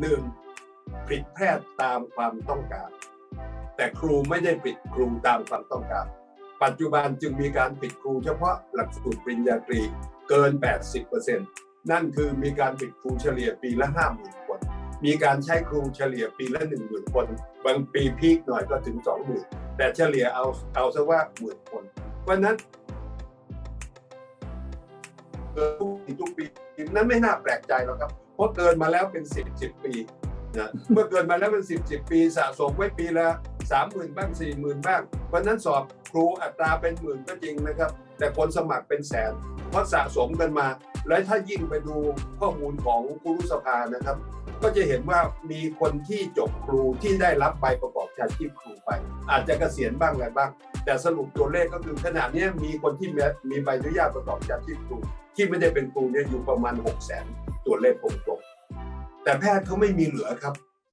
หนึ่งผิดแพทย์ตามความต้องการ แต่ครูไม่ได้ปิดครูตามความต้องการ ปัจจุบันจึงมีการปิดครูเฉพาะหลักสูตรปริญญาตรีเกิน 80%นั่นคือมีการปิดครูเฉลี่ยปีละ 50,000 คน มีการใช้ครูเฉลี่ยปีละ 10,000 คน บางปีพีคหน่อยก็ถึง 20,000 แต่เฉลี่ยเอาเอาซะว่าหมื่นคน เพราะนั้นเกินทุกปีทุกปีนั้นไม่น่าแปลกใจหรอกครับ เพราะเกินมาแล้วเป็น10 10ปีนะเมื่อเกินมาแล้วเป็น10 10ปีสะสมไว้ปีละ30,000บ้าง40,000บ้างเพราะนั้นสอบครูอัตราเป็นหมื่นก็จริงนะครับ แต่คนสมัครเป็นแสน เพราะสะสมกันมา และถ้ายิ่งไปดูข้อมูลของครูรุสภานะครับ ก็จะเห็นว่ามีคนที่จบครูที่ได้รับใบประกอบวิชาชีพครูไป อาจจะเกษียณบ้างอะไรบ้าง แต่สรุปตัวเลขก็คือขณะนี้มีคนที่มีมใบอนุญาตประกอบวิชาชีพครู ที่ไม่ได้เป็นครูเนี่ยอยู่ประมาณ6 0 0 0 0 0 ตัวเลขตรงๆแต่แพทย์เขาไม่มีเหลือครับ